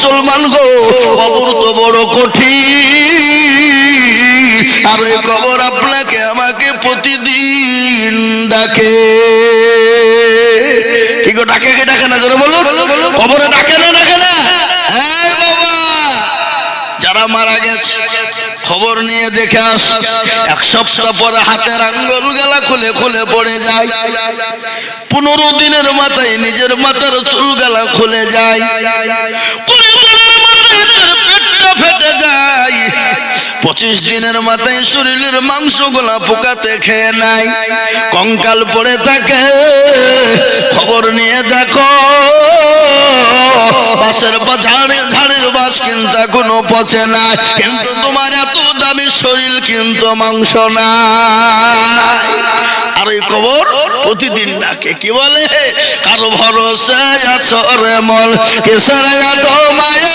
মুসলমান গো কবর তো বড় কঠিন। আর ওই কবর আপনাকে, আমাকে প্রতিদিন ডাকে। কি গো, ডাকে কে, ডাকে না? জোরে বলুন। কবরে ডাকে না ডাকে না? যারা মারা গেছে, খবর নিয়ে দেখে আস। এক সপ্তাহ পরে হাতের আঙ্গুল গেলা খুলে খুলে পড়ে যায়। পনেরো দিনের মাথায় নিজের মাথার চুল গেলা খুলে যায় কুড়ি দিনের মাথায় তার পেটটা ফেটে যায় পঁচিশ দিনের মাথায় শরীরের মাংস গোলা পোকাতে খেয়ে নাই। কঙ্কাল পড়ে থাকে। খবর নিয়ে দেখো বাসের বা ঝাড়ে, ঝাড়ের বাস কিন্তু কোনো পচে না কিন্তু তোমার এত দামি শরীর কিন্তু মাংস না আর এই কবর প্রতিদিন ডাকে, কি বলে? কারও ভরসা আছো রে মল কেসর মায়া?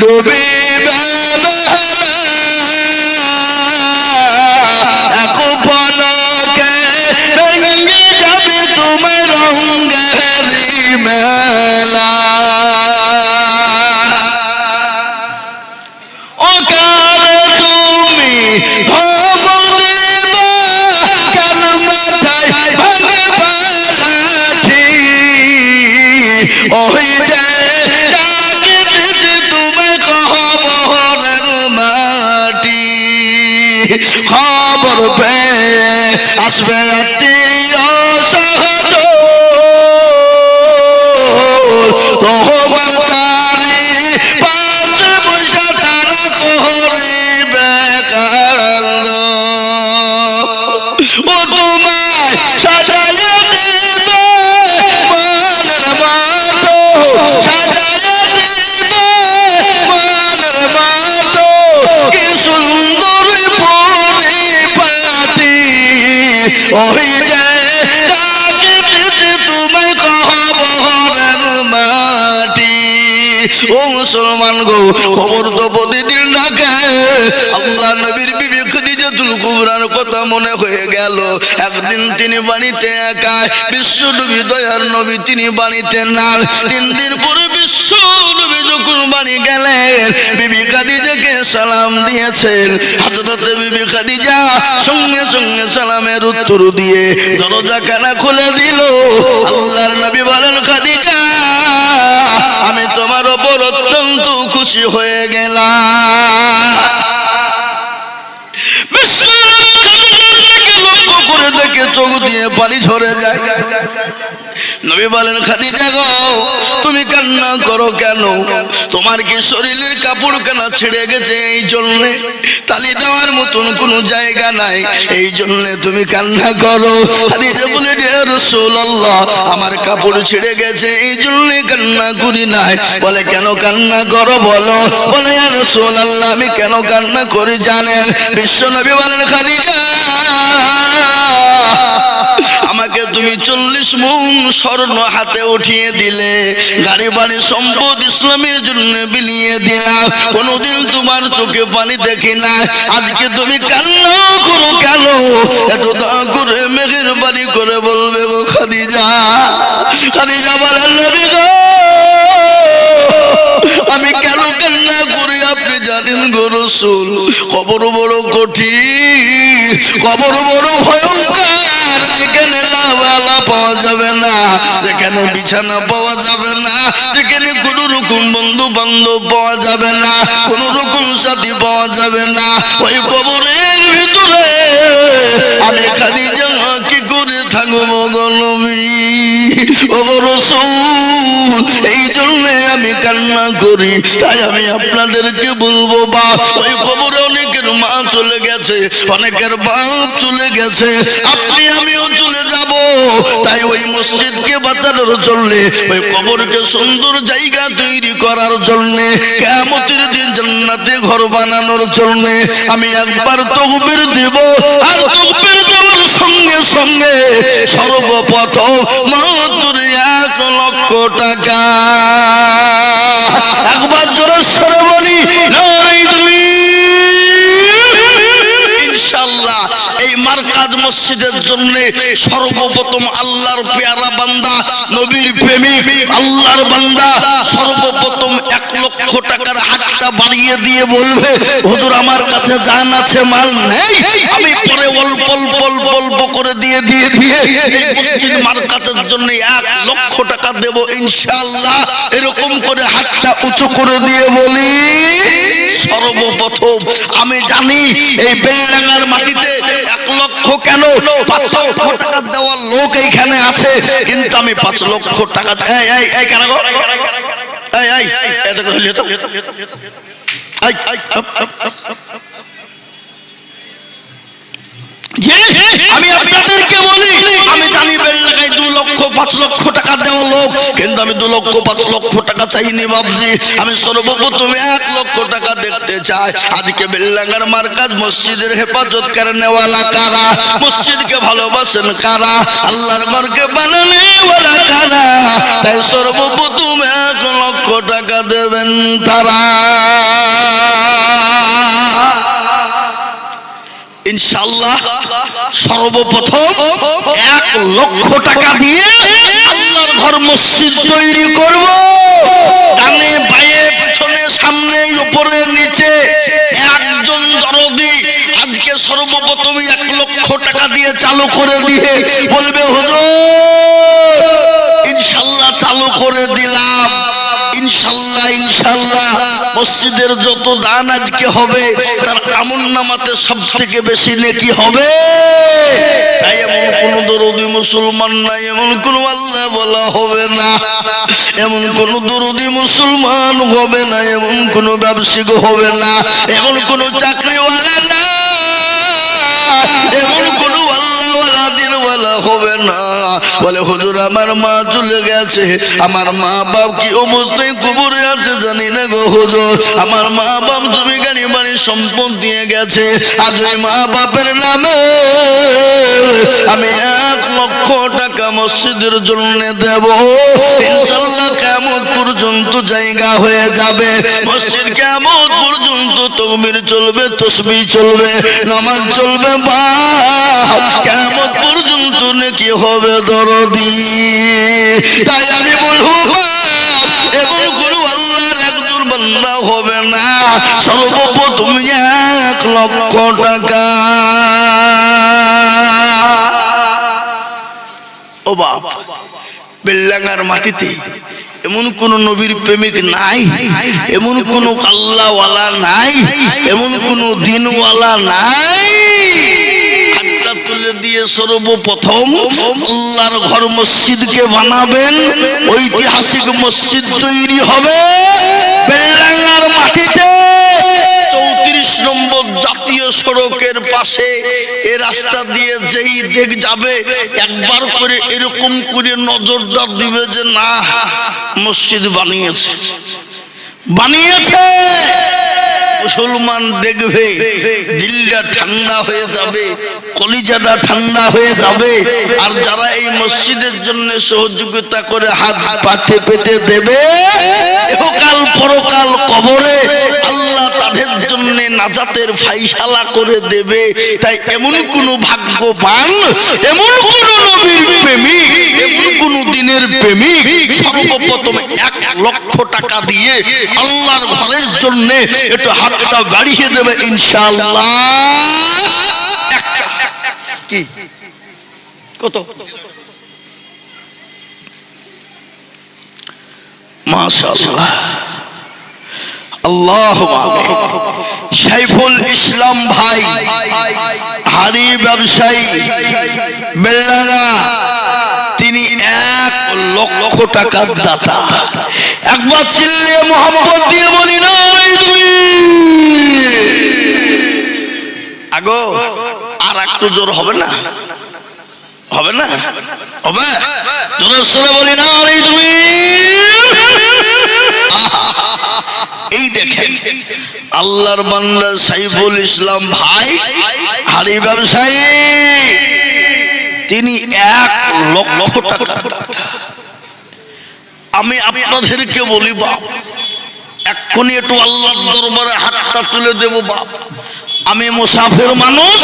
ডুবে খবর তো প্রতিদিন ডাকে। আল্লাহ নবীর বিবি খাদিজাতুল কুবরার কথা মনে হয়ে গেল। একদিন তিনি বাড়িতে একা বিশ্ব নবী দয়ার নবী তিনি বাড়িতে নাল তিন দিন পরে বিশ্ব নবী যখন বাড়ি গেলেন, বিবি খাদিজাকে সালাম দিয়েছেন। হযরতে বিবি খাদিজা সঙ্গে সঙ্গে সালামের উত্তর দিয়ে দরজা খানা খুলে দিল। আল্লাহর নবী বলেন, খাদিজা খুশি হয়ে গেলাম। লক্ষ্য করে দেখে চোখ দিয়ে পানি ঝরে যায়। নবী বলেন, খাদিজা গো, তুমি কান্না করো কেন? তোমার কি শরীরের কাপড় কেনা ছিঁড়ে গেছে এই জন্যে? তালি দেওয়ার মতন কোনো জায়গা নাই। এই জন্যে তুমি কান্না করো। বলে আমার কাপড় ছিঁড়ে গেছে, এই জন্যে কান্না করি নাই। বলে, কেন কান্না করো বলো? বলে ইয়া আল্লাহ আমি কেন কান্না করি জানেন? বিশ্ব নবী বলেন, খাদিজা তুমি চল্লিশ মন স্বর্ণ হাতে উঠিয়ে দিলে গাড়ি বাড়ি সম্পদ ইসলামের জন্য বিলিয়ে দিলাম কোনোদিন তোমার চোখে পানি দেখি না। আজকে তুমি কান্না করো কেন? এত দয়া করে মেঘের বাড়ি করে বলবে গো খাদিজা। খাদিজা বলেন, নবী আমি কেন কান্না করি আপনি জানেন গো রসুল? কবর বড় কঠিন, কবর বড় ভয়ঙ্কর। যেখানে পাওয়া যাবে না। যেখানে বিছানা পাওয়া যাবে না, যেখানে কোন রকম বন্ধু বান্ধব পাওয়া যাবে না, কোন রকম সাথী পাওয়া যাবে না। ওই কবরের ভিতরে আমি খালি কি করে থাকব এই জন্য আমি কান্না করি, তাই আমি আপনাদেরকে বলব বা ওই গেছে, অনেকের বাপ চলে গেছে, আপনি, আমিও চলে যাব। তাই ওই মসজিদকে বাঁচানোর জন্য, ওই কবরকে সুন্দর জায়গা তৈরি করার জন্য কেমতের দিন জান্নাতে ঘর বানানোর জন্য আমি একবার তকবির দেব। আর তকবির দেওয়ার সঙ্গে সঙ্গে সর্বপ্রথম মাত্র এক লক্ষ টাকা একবার জোরে সরে বলি নাই তুমি ইনশাআল্লাহ এই মার্কাজ মসজিদের জন্য সর্বপ্রথম আল্লাহর পেয়ারা বান্দা, নবীর প্রেমিক, আল্লাহর বান্দা সর্বপ্রথম এক লক্ষ টাকার হাতটা বাড়িয়ে দিয়ে বলবে, হুজুর, আমার কাছে জান আছে, মাল নেই। আমি পরে অল্প অল্প অল্প অল্প করে দিয়ে দিয়ে দিয়ে মসজিদ মার্কাজের জন্য এক লক্ষ টাকা দেব, ইনশাআল্লাহ। এরকম করে হাতটা উঁচু করে দিয়ে বলি, সর্বপ্রথম আমি জানি এই বেলডাঙ্গার মাটিতে এক লক্ষ কেন? পাঁচ লক্ষ টাকা দেওয়ার লোক এইখানে আছে কিন্তু আমি পাঁচ লক্ষ টাকা এই এই এই কেন গো? এই এই তো আমি আপনাদেরকে বলি আমি জানি লক্ষ, পাঁচ লক্ষ টাকা দেওয়া লোক। কিন্তু আমি দু লক্ষ, পাঁচ লক্ষ টাকা চাইনি বাবজি আমি সর্বপ্রথম এক লক্ষ টাকা দেখতে চাই। আজকে বেলডাঙ্গার মার্কাজ মসজিদের হেফাজত করে নেওয়ালা কারা? মসজিদকে ভালোবাসেন কারা? আল্লাহর ঘরকে বানানেওয়ালা কারা? তাই সর্বপ্রথম এক লক্ষ টাকা দেবেন তারা। ইনশাল্লাহ সর্বপ্রথম এক লক্ষ টাকা দিয়ে আল্লাহর ঘর মসজিদ তৈরি করব। ডানে বায়ে, পেছনে, সামনে, উপরে, নিচে একজন দরদি আজকে সর্বপ্রথম এক লক্ষ টাকা দিয়ে চালু করে দিয়ে বলবে, হুজুর ইনশাল্লাহ চালু করে দিলাম। ইনশাল্লাহ ইনশাল্লাহ মসজিদের যত দান আজকে হবে, তার আমন নামাতে সব থেকে বেশি নেকি হবে। তাই এমন কোন দরদি মুসলমান নাই, এমন কোন আল্লাহ বলা হবে না। এমন কোন দরদি মুসলমান হবে না, এমন কোন ব্যবসায়িক হবে না। এমন কোন চাকরিওয়ালা না, এমন কোন আল্লাহওয়ালা দিনওয়ালা হবে না। বলে, হুজুর, আমার মা চলে গেছে। আমার মা বাপ কি অবস্থায় কবরে আছে, জানি না গো হুজুর। আমার মা বাপ তুমি গাড়ি বাড়ি সম্পদ দিয়ে গেছে। আজ ওই মা বাপের নামে আমি এক লক্ষ টাকা মসজিদের জন্য দেব। ইনশাল্লাহ কেমন পর্যন্ত জায়গা হয়ে যাবে। মসজিদ কেমন পর্যন্ত তকবির চলবে তসবি চলবে, নামাজ চলবে বা কেমন পর্যন্ত নাকি হবে দরদি? তাই আমি বলব কোনো আল্লাহর হবে না। সর্বপ্রথম এক লক্ষ টাকা। ও বেল্লাঙ্গার মাটিতে এমন কোন নবীর প্রেমিক নাই, এমন কোন আল্লাহওয়ালা নাই, এমন কোন দিনওয়ালা নাই হাতটা দিয়ে সর্বপ্রথম আল্লাহর ঘর মসজিদকে বানাবেন। ঐতিহাসিক মসজিদ তৈরি হবে মাটিতে। চৌত্রিশ নম্বর জাতীয় সড়কের পাশে এ রাস্তা দিয়ে যেই দেখ যাবে, একবার করে এরকম করে নজরদার দিবে যে, না, মসজিদ বানিয়েছে। বানিয়েছে। মুসলমান দেখবে, দিলটা ঠান্ডা হয়ে যাবে, কলিজাটা ঠান্ডা হয়ে যাবে, আর যারা এই মসজিদের জন্য সহযোগিতা করে হাত পাতে পেতে দেবে ইহকাল পরকাল কবরে আল্লাহ তাদের জন্য নাজাতের ফাইসালা করে দেবে। তাই এমন কোন ভাগ্যবান, এমন কোন নবীর প্রেমিক কোন দিনের প্রেমিক সর্বপ্রথম এক লক্ষ টাকা দিয়ে আল্লাহর ঘরের জন্য একটু হাতটা বাড়িয়ে দেবে কি? কত? ইসলাম ভাই হাড়ি ব্যবসায়ী এক লক্ষ টাকার দাতা। একবার চিল্লে মোহাম্মদ দিয়ে বলি, না দুই। আগো, আর একটু জোর হবে না? হবে না? হবে? জোরের সরে বলি, না এই তুমি এই দেখেন, আল্লাহর বান্দা সাইফুল ইসলাম ভাই হাড়ি ব্যবসায়ী। তিনি এক লক্ষ টাকা দাতা। আমি আপনাদেরকে বলি, বাপ, এক্ষুনি একটু আল্লাহর দরবারে হাতটা তুলে দেব, বাপ। আমি মুসাফির মানুষ।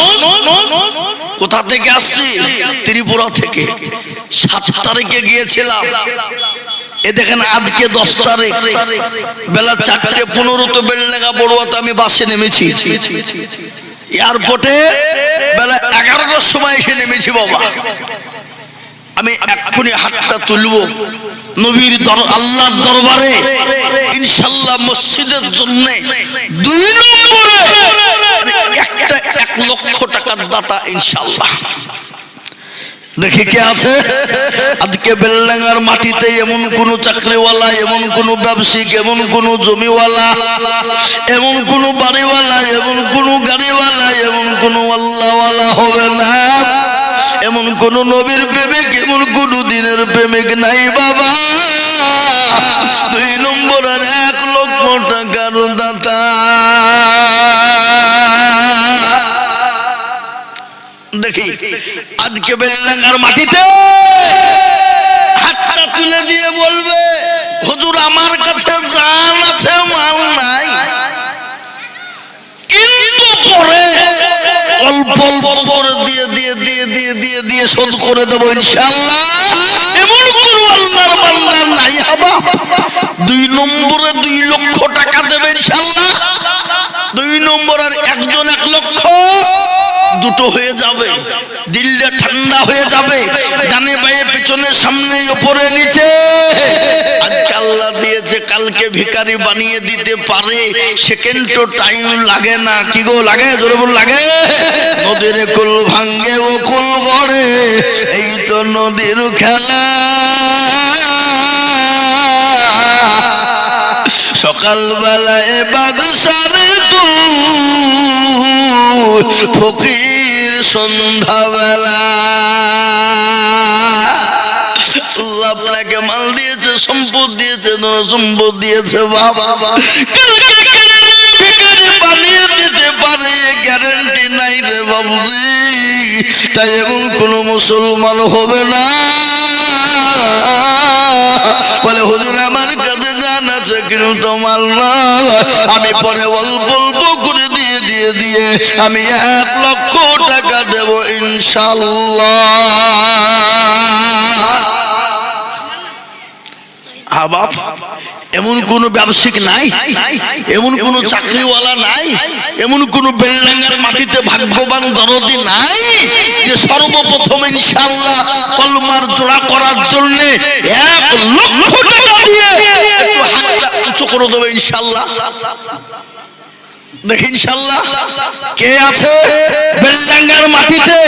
কোথা থেকে আসছি? ত্রিপুরা থেকে। সাত তারিখে গিয়েছিলাম। এ দেখেন, আজকে দশ তারিখ। বেলা চারটে পনেরোতে বেলডাঙ্গা বড়ুয়াতে আমি বাসে নেমেছি। এয়ারপোর্টে বেলা এগারোটার সময় এসে নেমেছি, বাবা। আমি এক্ষুনি হাতটা তুলব। নবীর দর আল্লাহর দরবারে, ইনশাল্লাহ মসজিদের জন্য দুই নম্বরে একটা এক লক্ষ টাকার দাতা, ইনশাল্লাহ। দেখি কে আছে? আজকে বেলডাঙ্গার মাটিতে এমন কোন চাকরিওয়ালা, এমন কোন ব্যবসায়িক, এমন কোন জমিওয়ালা, এমন কোন বাড়িওয়ালা, এমন কোন গাড়িওয়ালা, এমন কোন আল্লাহওয়ালা হবে না। এমন কোন নবীর প্রেমিক, এমন কোন দিনের প্রেমিক নাই বাবা। দুই নম্বরের এক লক্ষ টাকার দাতা। দেখি। আজকে বেলডাঙ্গার মাটিতে হাতটা তুলে দিয়ে বলবে, হুজুর, আমার কাছে জান আছে, মাল নাই। কিন্তু পরে অল্প অল্প করে দিয়ে দিয়ে দিয়ে দিয়ে দিয়ে দিয়ে শোধ করে দেবো ইনশাআল্লাহ। এমন কোন আল্লাহর বান্দার নাই, হাবা। দুই নম্বরে দুই লক্ষ টাকা দেবে ইনশাআল্লাহ। দুই নম্বরের একজন এক লক্ষ। দুটো হয়ে যাবে। দিলটা ঠান্ডা হয়ে যাবে। ডানে বাইয়ে পেছনে সামনে উপরে নিচে। আজকে আল্লাহ দিয়েছে, কালকে ভিখারি বানিয়ে দিতে পারে। সেকেন্ড তো টাইম লাগে না। কি গো, লাগে? জোরে বল লাগে? নদীর কুল ভাঙ্গে ও কুল গড়ে। এই তো নদীর খেলা। সকালবেলায় বাদশারে তু ফকির সন্ধ্যাবেলা। আল্লাহ আপনাকে মাল দিয়েছে, সম্পদ দিয়েছে সম্পদ দিয়েছে, বাবা। বানিয়ে দিতে পারে গ্যারান্টি নাই রে বাবুজি। তাই এমন কোন মুসলমান হবে না। বলে, হুজুর, আমার কাছে জান আছে, কিন্তু মাল আমি পরে অল্প অল্প করে দিয়ে দিয়ে দিয়ে আমি এক লক্ষ টাকা দেব ইনশাল্লাহ। আবাব এমন কোন ব্যবসায়িক নাই? এমন কোন চাকরিওয়ালা নাই? এমন কোন বেলডাঙ্গার মাটিতে ভাগ্যবান দরদি নাই? যে সর্বপ্রথম ইনশাআল্লাহ কলমার জোড়া করার জন্য এক লক্ষ টাকা দিয়ে একটু হাতটা উঁচু করে দেবে ইনশাআল্লাহ দেখি ইনশাআল্লাহ কে আছে? বেলডাঙ্গার মাটিতে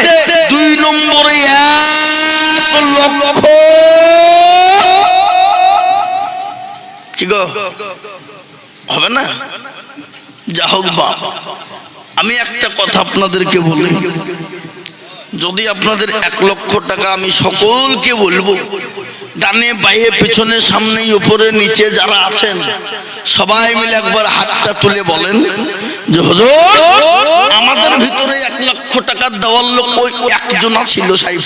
দুই নম্বরে এক লক্ষ। কি গো? হবে না? যা হোক বাপ। আমি একটা কথা আপনাদেরকে বলি। যদি আপনাদের এক লক্ষ টাকা আমি সকলকে বলব ডানে বাইরে পেছনে সামনে উপরে, নিচে যারা আছেন, সবাই মিলে একবার হাতটা তুলে বলেন যে, হুজুর, আমাদের ভিতরে এক লক্ষ টাকার দেওয়ার লোক ওই একজনা ছিল সাইফ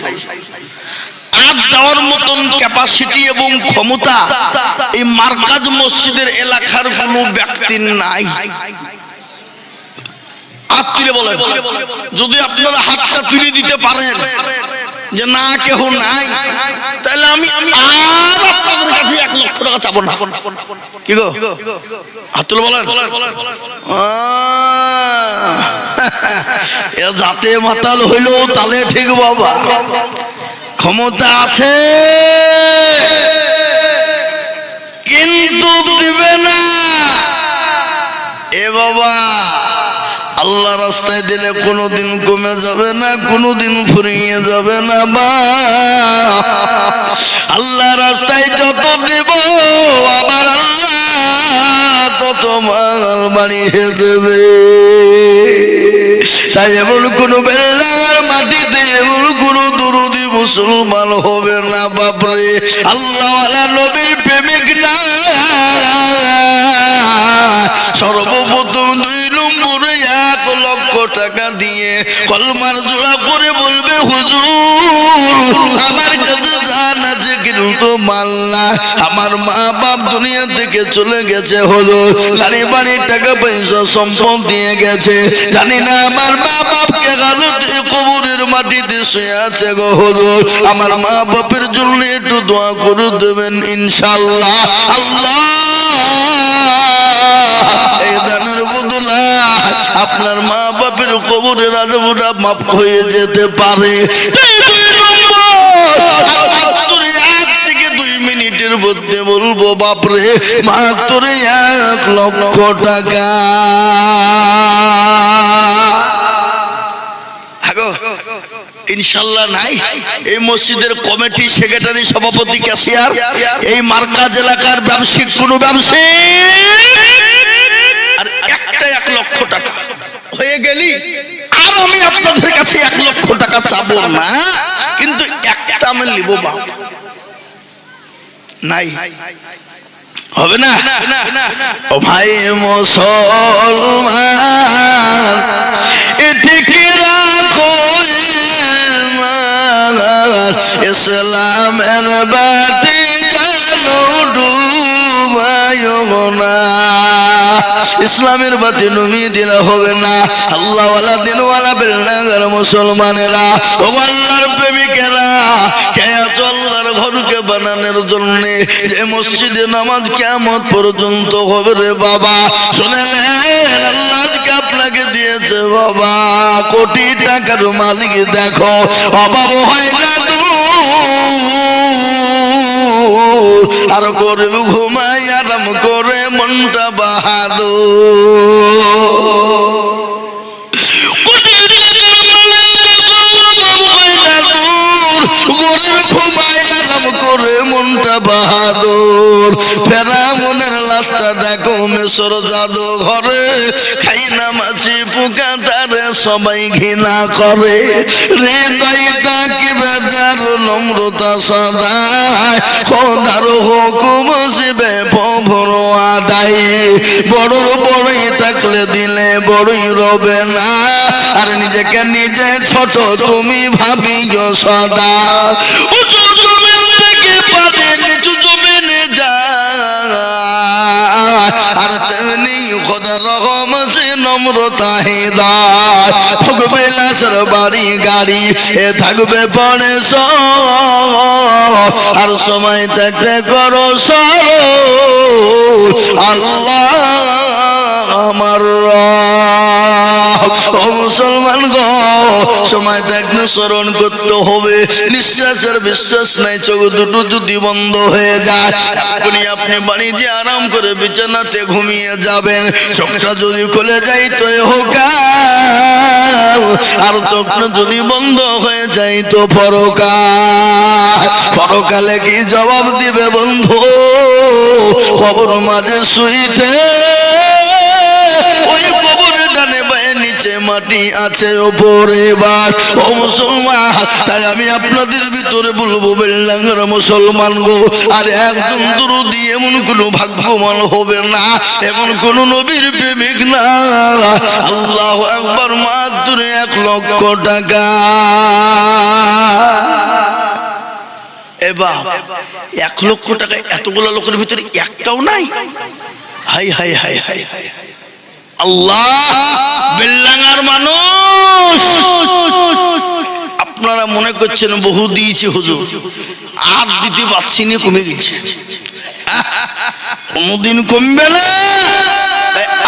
আর দেওয়ার মতন ক্যাপাসিটি এবং ক্ষমতা এই মার্কাজ মসজিদের এলাকার কোনো ব্যক্তির নাই। হাত তুলে বলেন। যদি আপনারা হাতটা তুলে দিতে পারেন যে না, কেহ নাই, তাহলে আমি আর আপনাদের কাছে এক লক্ষ টাকা চাবো না। কি গো? হাত তুলে বলেন যাতে মাতাল হইল তাহলে ঠিক বাবা। ক্ষমতা আছে। কিন্তু দিবে না। এ বাবা। আল্লাহ রাস্তায় দিলে কোনোদিন কমে যাবে না, কোনোদিন ফুরিয়ে যাবে না, বা। আল্লাহ রাস্তায় যত দেব আমার আল্লাহ তত মাল বাড়িয়ে দেবে। তাই এমন কোন বেলার মাটিতে, এমন কোন দুরুদি মুসলমান হবে না, বাপরে। আল্লাহ নবীর প্রেমিক না। সর্বপ্রথম টাকা দিয়ে কলমার জোড়া করে বলবে, হুজুর, আমার কাছে জান আছে, কিন্তু মাল না। আমার মা বাপ দুনিয়া থেকে চলে গেছে, হুজুর। গাড়ি বাড়ির টাকা পয়সা সম্পদ দিয়ে গেছে। জানি না আমার মা বাপকে গালতে কবরের মাটিতে শুয়ে আছে গো, হুজুর। আমার মা বাপের জন্য একটু দোয়া করে দেবেন ইনশাল্লাহ আল্লাহ আপনার মা কবরের আজমটা মাপ হয়ে যেতে পারে। মিনিটের মধ্যে বলব, বাপরে, মাত্র এক লক্ষ টাকা। ইনশাল্লাহ নাই। এই মসজিদের কমিটি, সেক্রেটারি, সভাপতি, ক্যাশিয়ার, এই মার্কাজ এলাকার ব্যবসায়িক কোন ব্যবসায়ী আর একটা এক লক্ষ টাকা। হয়ে গেলি। আর আমি আপনাদের কাছে এক লক্ষ টাকা চাবো না, কিন্তু একটা আমি নিব বা। নাই। হবে না? ও ভাই মুসলমান এটিকে রাখো ইসলামের বাতি ইসলামের বাতি নুমিয়ে দিলে হবে না। আল্লাহওয়ালা দিনওয়ালা বেলনাগার মুসলমানেরা, ও আল্লাহর প্রেমিকেরা, কে আল্লাহর ঘরকে বানানোর জন্য? যে মসজিদে নামাজ কেমন পর্যন্ত হবে রে বাবা। শুনেলেন আপনাকে দিয়েছে বাবা। কোটি টাকার মালিক দেখো অভাব হয় না আর করব ঘুমাই আরাম করে মনটা বাহাদুর। বাহাদুর। ফেরা মনের লাশটা দেখো মেসর জাদু ঘরে খাই না মাছি পোকা তারে সবাই ঘৃণা করে। রে হৃদয়টা কি বেজার নম্রতা সদায়। খোদার হুকুম শিবে ভর আদায়। বড় বড়ই থাকলে দিলে বড়ই রবে না। আর নিজেকে নিজে ছোট তুমি ভাবিও সদা। আর তেমনি খোদার রকম সে নম্রতা হৃদয় থাকবে লাশের বাড়ি, গাড়ি, এ থাকবে পরে আর সময় থাকতে করো সর। আল্লাহ আমার রব। ও মুসলমান গো, সময় থাকতে স্মরণ করতে হবে। নিঃশ্বাসের বিশ্বাস নাই, চোখ দুটো যদি বন্ধ হয়ে যায় এখনই আপনি বাড়ি যে আরাম করে বিছানাতে ঘুমিয়ে যাবেন। চোখটা যদি খুলে যাই তো হোকাল আর। চোখটা যদি বন্ধ হয়ে যাই তো পরকাল। পরকালে কি জবাব দিবে বন্ধু? খবর মাঝে শুইতে মাটি আছে ওপরে বাস। ও মুসলমান, তাই আমি আপনাদের ভিতরে বলব, বেল্লাঙ্গার মুসলমান গো, আর একজন দুরুদি এমন কোন ভাগ্যবান হবে না, এমন কোন নবীর প্রেমিক না। আল্লাহ একবার মাত্র এক লক্ষ টাকা। এক লক্ষ টাকা এতগুলো লোকের ভিতরে একটাও নাই? হাই হাই হাই হাই হাই। আল্লাহ বেল্লাঙ্গার মানুষ। আপনারা মনে করছেন বহু দিয়েছে হুজুর, আর দিতে পারছি না, কমে গেছে। কোনদিন কমবে না।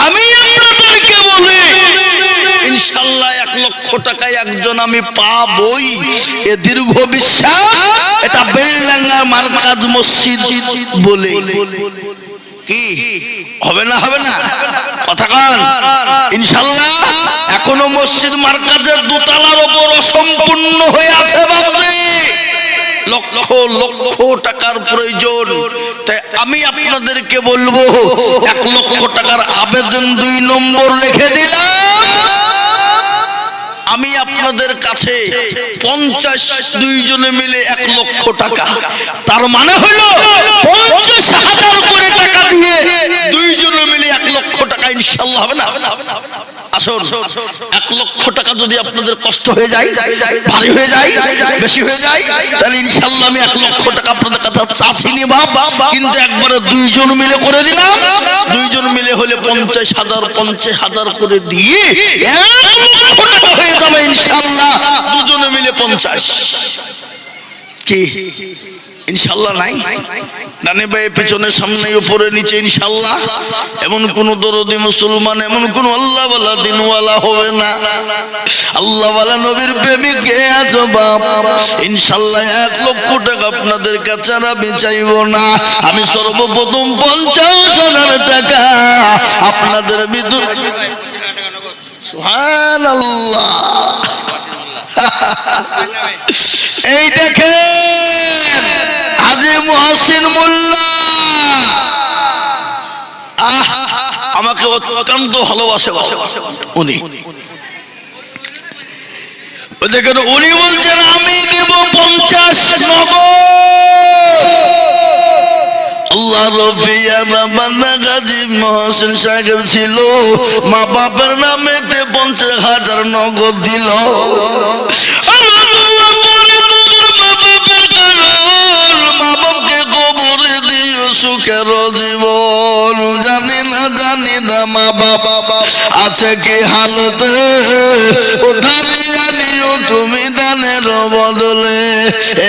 আমি আপনাদেরকে বলি, ইনশাল্লাহ এক লক্ষ টাকায় একজন আমি পাবই। এ দীর্ঘ বিশ্বাস, এটা বেলডাঙ্গা মার্কাজ মসজিদ বলে। কি? হবে না হবে না? কথা কান। ইনশাল্লাহ, এখনও মসজিদ মার্কাজের দোতলার ওপর অসম্পূর্ণ হয়ে আছে লক্ষ লক্ষ টাকার প্রয়োজন। তাই আমি আপনাদেরকে বলব, এক লক্ষ টাকার আবেদন দুই নম্বর রেখে দিলাম। আমি আপনাদের কাছে পঞ্চাশ দুইজনে মিলে এক লক্ষ টাকা। তার মানে হলো পঞ্চাশ হাজার করে টাকা দিয়ে দুইজনে মিলে এক লক্ষ টাকা ইনশাল্লাহ হবে না? আসুন এক লক্ষ টাকা যদি আপনাদের কষ্ট হয়ে যায় ভারী হয়ে যায় বেশি হয়ে যায় তাহলে ইনশাল্লাহ আমি এক লক্ষ টাকা আপনাদের কাছে চাচ্ছি নি বাপ। কিন্তু একবারে দুইজন মিলে করে দিলাম। দুইজন মিলে হলে পঞ্চাশ হাজার পঞ্চাশ হাজার করে দিয়ে এক লক্ষ টাকা হয়ে যাবে ইনশাল্লাহ দুজনে মিলে পঞ্চাশ। কি? ইনশাল্লাহ নাই। ডানে বায়ে পেছনে সামনে, উপরে নিচে ইনশাল্লাহ। এমন কোন দরদি মুসলমান, এমন কোন আল্লাহ ওয়ালা দিনওয়ালা হবে না। আল্লাহ ওয়ালা নবীর প্রেমিক কে আছো বাপ, ইনশাল্লাহ এক লক্ষ টাকা আপনাদের কাছে আর আমি চাইব না। আমি সর্বপ্রথম পঞ্চাশ হাজার টাকা আপনাদের সুবহানাল্লাহ। এই হাজি মহাসিন আমাকে অত্যন্ত ভালোবাসে। উনি। দেখেন, উনি বলছেন, আমি দেব পঞ্চাশ নগদ। আল্লাহ নামেতে পঞ্চাশ হাজার নগদ দিল। আল্লাহ সুখের জীবন? জানি না জানি না মা বাবা। আছে কি হালতে? উধারি আনিও তুমি দানের বদলে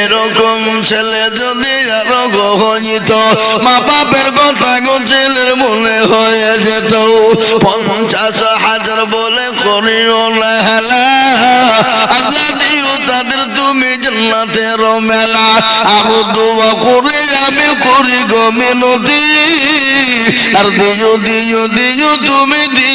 এরকম ছেলে যদি আরও গহিত মা বাপের কথা ছেলের মনে হয়ে যেত। পঞ্চাশ হাজার বলে করিও না আমি করি গো মিনতি। আর দিও দিও দিও তুমি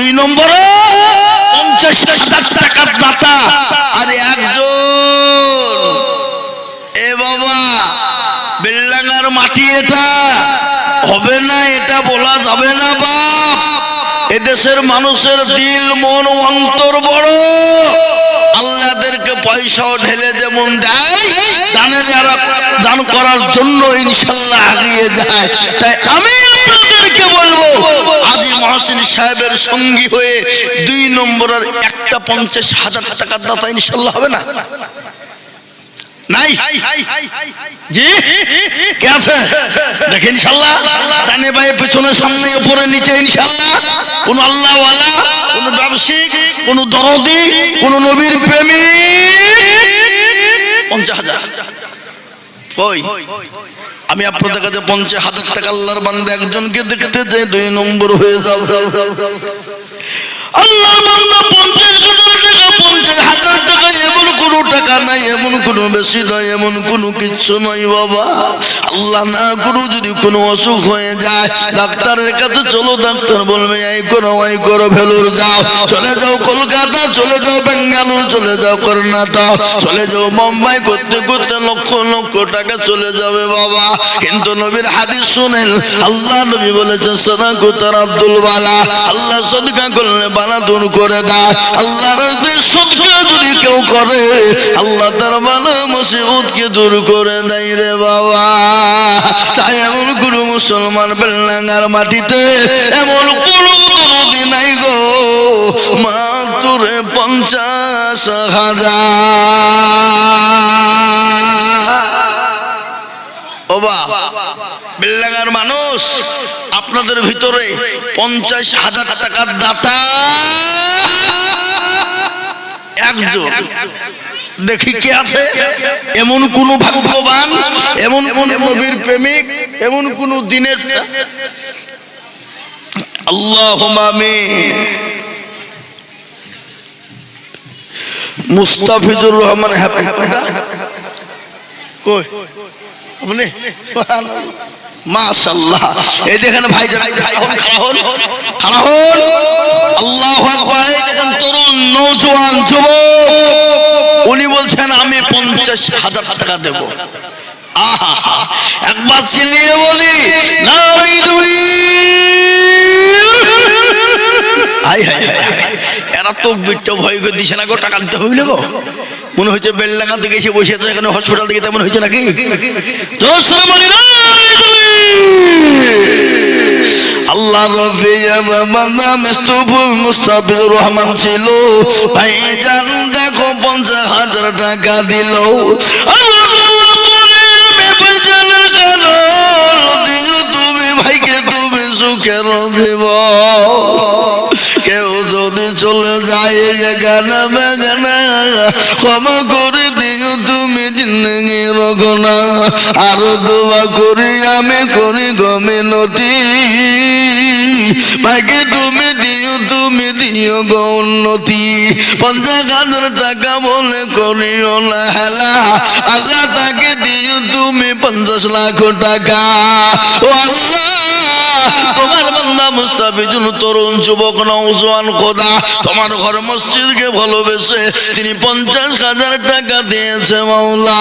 দুই নম্বরে পঞ্চাশ হাজার টাকার দাতা আর একজন এ বাবা, বেল্লাঙ্গার মাটি এটা। হবে না, এটা বলা যাবে না বাপ এদেশের মানুষের দিল, মন, অন্তর বড়। আল্লাহদেরকে পয়সাও ঢেলে যেমন দেয়, দানের দান করার জন্য ইনশাল্লাহ আগিয়ে যায়। তাই আমি আপনাদেরকে বলব, আজি মহসিন সাহেবের সঙ্গী হয়ে দুই নম্বরের একটা পঞ্চাশ হাজার টাকার দাতা ইনশাল্লাহ হবে না? নাই? দেখেন ইনশাল্লাহ। ডানে বায়ে, পেছনে, সামনে, উপরে, নিচে, ইনশাল্লাহ। কোন আল্লাহ কোন ব্যবসায়িক, কোন দরদি, কোন নবীর প্রেমী পঞ্চাশ হাজার। আমি আপনাদের কাছে পঞ্চাশ হাজার টাকা আল্লাহর বান্দা একজনকে দেখতে চাই, দুই নম্বর হয়ে যাও। এমন কোনো নয় বাবা। আল্লাহ না যদি কোনো অসুখ হয়ে যায় চলো, ডাক্তার যাও। কলকাতা, চলে যাও বেঙ্গালুর, চলে যাও কর্ণাটক যাও মুম্বাই করতে করতে লক্ষ লক্ষ টাকা চলে যাবে বাবা। কিন্তু নবীর হাদিস শুনেন, আল্লাহ নবী বলেছেন সদাকুতার আব্দুল বালা। আল্লাহ সদকা করলে দূর করে দেয় আল্লাহ যদি কেউ করে, আল্লাহ তার বালা মুসিবতকে দূর করে দেয় রে বাবা। তাই এমন কোন মুসলমান বেলনাঙ্গার মাটিতে এমন কোন নাই গো। মাত্র পঞ্চাশ হাজার। ও বাবা মানুষ, আপনাদের ভিতরে পঞ্চাশ হাজার টাকার দাতা। একজন দেখি কে আছে? এমন কোন ভাগ্যবান, এমন কোন নবীর প্রেমিক, এমন কোন দিনের আল্লাহ মুস্তাফিজুর রহমান হ্যাপি কই? মাশাল্লাহ এই দেখেন ভাই আল্লাহু তরুণ যুবক। উনি বলছেন আমি পঞ্চাশ হাজার টাকা দেব। আহা একবার চিল্লিয়ে বলি হাই হাই। এরা তো বিট্টো ভয় করে দিছে না গো, টাকা দিতে হইলে গো। মনে হচ্ছে বেলডাঙ্গা থেকে এসে বসে আছে এখানে হসপিটাল থেকে, তেমন হয়েছে নাকি। আল্লাহ রহমান ছিল। ভাই, জান দেখো, পঞ্চাশ হাজার টাকা দিল। তুমি, ভাইকে তুমি সুখের দেব কেউ যদি চলে যায় গানা বেগানা ক্ষমা করে দিও তুমি জিন্দগি রগনা আরও দোয়া করি আমি করি গমিনতি ভাইকে তুমি দিও তুমি দিও গো পঞ্চাশ হাজার টাকা বলে করিও না হেলা। আল্লাহ তাকে দিও তুমি পঞ্চাশ লাখ টাকা। ও আল্লাহ মুস্তাফিজুল তরুণ যুবক নৌজওয়ান খোদা, তোমার ঘর মসজিদকে ভালোবেসে তিনি পঞ্চাশ হাজার টাকা দিয়েছে মাওলা।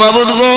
মাবুদ গো।